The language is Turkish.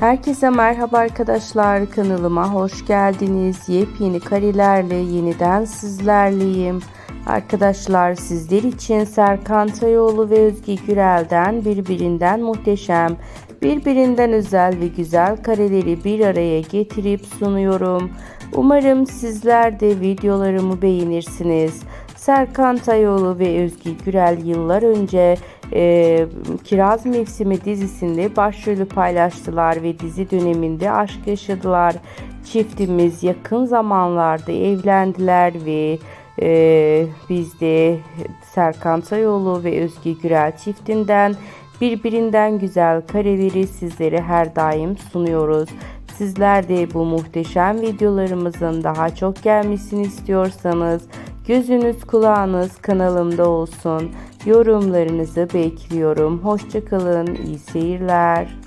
Herkese merhaba arkadaşlar kanalıma hoş geldiniz. Yepyeni karelerle yeniden sizlerleyim. Arkadaşlar sizler için Serkan Tayoğlu ve Özge Gürel'den birbirinden muhteşem, birbirinden özel ve güzel kareleri bir araya getirip sunuyorum. Umarım sizler de videolarımı beğenirsiniz. Serkan Tayoğlu ve Özge Gürel yıllar önce e, Kiraz Mevsimi dizisinde başrolü paylaştılar ve dizi döneminde aşk yaşadılar. Çiftimiz yakın zamanlarda evlendiler ve e, biz de Serkan Tayoğlu ve Özge Gürel çiftinden birbirinden güzel kareleri sizlere her daim sunuyoruz. Sizler de bu muhteşem videolarımızın daha çok gelmesini istiyorsanız gözünüz kulağınız kanalımda olsun. Yorumlarınızı bekliyorum. Hoşçakalın, iyi seyirler.